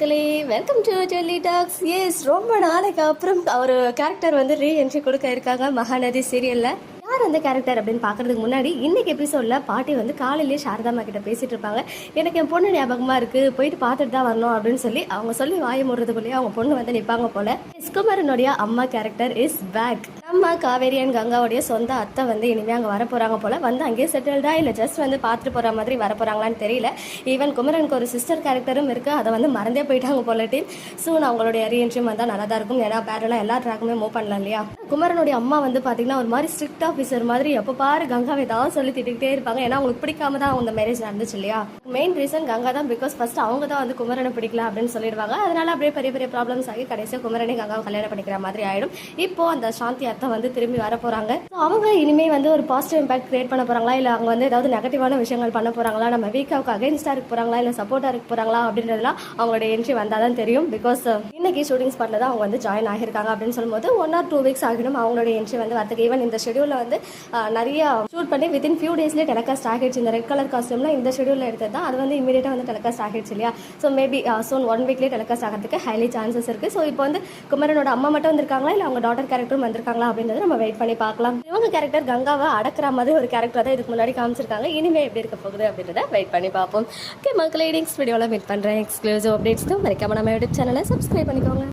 மக்களே welcome to Jelly Talks yes ரொம்ப நாளைக்கு அப்புறம் அவர் கேரக்டர் வந்து ரீ என்ட்ரி கொடுக்க இருக்காங்க மகாநதி சீரியலில் யார் அந்த கேரக்டர் அப்படின்னு பார்க்கறதுக்கு முன்னாடி இன்னைக்கு எபிசோட்ல பாட்டி வந்து காலையிலேயே சாரதாமா கிட்ட பேசிட்டு இருப்பாங்க. எனக்கு என் பொண்ணு ஞாபகமா இருக்கு போயிட்டு பார்த்துட்டு தான் வரணும் அப்படின்னு சொல்லி அவங்க சொல்லி வாய முடுறதுக்குள்ளேயே அவங்க பொண்ணு வந்து நிற்பாங்க போல. எஸ் குமரனுடைய அம்மா கேரக்டர் இஸ் பேக் நம்ம காவேரி அண்ட் கங்காவுடைய சொந்த அத்தை வந்து இனிமே அங்கே வர போறாங்க போல. வந்து அங்கேயே செட்டில்டா இல்லை ஜஸ்ட் வந்து பார்த்துட்டு போற மாதிரி வர போறாங்களான்னு தெரியல. ஈவன் குமரனுக்கு ஒரு சிஸ்டர் கேரக்டரும் இருக்கு. அதை வந்து மறந்தே போயிட்டாங்க போல டீம் சூன் அவங்களுடைய ரீஎன்ட்ரியும் வந்தால் நல்லா தான் இருக்கும். ஏன்னா பேரெல்லாம் எல்லா ட்ராக்குமே மூவ் பண்ணலாம் இல்லையா? குமரனுடைய அம்மா வந்து பார்த்தீங்கன்னா ஒரு மாதிரி ஸ்ட்ரிக்ட் ஆஃபீஸர் மாதிரி எப்போ பாரு கங்காவை ஏதாவது சொல்லி திட்டிகிட்டே இருப்பாங்க. ஏன்னா அவங்களுக்கு பிடிக்காம தான் அவங்க மேரேஜ் நடந்துச்சு இல்லையா? மெயின் ரீசன் கங்கா தான் பிகாஸ் ஃபர்ஸ்ட் அவங்க தான் வந்து குமரனை பிடிக்கல அப்படின்னு சொல்லிடுவாங்க. அதனால அப்படியே பெரிய பெரிய ப்ராப்ளம்ஸ் ஆகி கடைசியாக குமரனை கங்காவை கல்யாணம் பண்ணிக்கிற மாதிரி ஆயிடும். இப்போ அந்த சாந்தி அத்தை வந்து திரும்பி வர போறாங்க. அவங்க இனிமே வந்து ஒரு பாசிட்டிவ் இம்பாக்ட் கிரியேட் பண்ண போறாங்களா? இல்லை அவங்க வந்து ஏதாவது நெகட்டிவான விஷயங்கள் பண்ண போறாங்களா? நம்ம வீக்காவுக்கு அகைன்ஸ்டாக இருக்க போறாங்களா? இல்லை சப்போர்ட்டா இருக்க போறாங்களா? அப்படின்றதுலாம் அவங்களோட என்ட்ரி வந்தால் தான் தெரியும் பிகாஸ் இன்னைக்கு ஷூட்டிங் பண்ணதான் தான் அவங்க வந்து ஜாயின் ஆகியிருக்காங்க அப்படின்னு சொல்லும்போது ஒன் ஆர் டூ வீக்ஸ் ஆகிடும் அவங்களோட என்ட்ரி வந்து வர்த்தக ஈவன் இந்த ஷெடியூலில் வந்து நிறைய ஷூட் பண்ணி வித்தின் ஃபியூ டேஸ்லேயே டெலகாஸ்ட் ஆகிடுச்சு இந்த ரெட் கலர் காஸ்டியூம்ல இந்த ஷெடியூலில் எடுத்தது தான். அது வந்து இமீடியட்டாக வந்து டெலகாஸ்ட் ஆகிடுச்சு இல்லையா? ஸோ மேபி சோன் ஒன் வீக்லேயே டெலகாஸ்ட் ஆகிறதுக்கு ஹைலி சான்சஸ் இருக்குது ஸோ இப்போ வந்து குமரனோட அம்மா மட்டும் வந்திருக்காங்களா? இல்லை அவங்க டாட்டர் கேரக்டரும் வந்திருக்காங்களா? அப்படின்றத நம்ம வெயிட் பண்ணி பார்க்கலாம். இவங்க கேரக்டர் கங்காவை அடக்கிற மாதிரி ஒரு கேரக்டர் தான் இதுக்கு முன்னாடி காமிச்சிருக்காங்க. இனிமே எப்படி இருக்க போகுது அப்படின்றத வெயிட் பண்ணி பார்ப்போம். ஓகே மக்களே நெக்ஸ்ட் வீடியோவில் மீட் பண்ணுறேன் எக்ஸ்க்ளூசிவ் அப்டேட்ஸ்க்கு மறக்காம நம்ம யூடியூப் சேனலை சப்ஸ்கிரைப் பண்ணிக்கோங்க.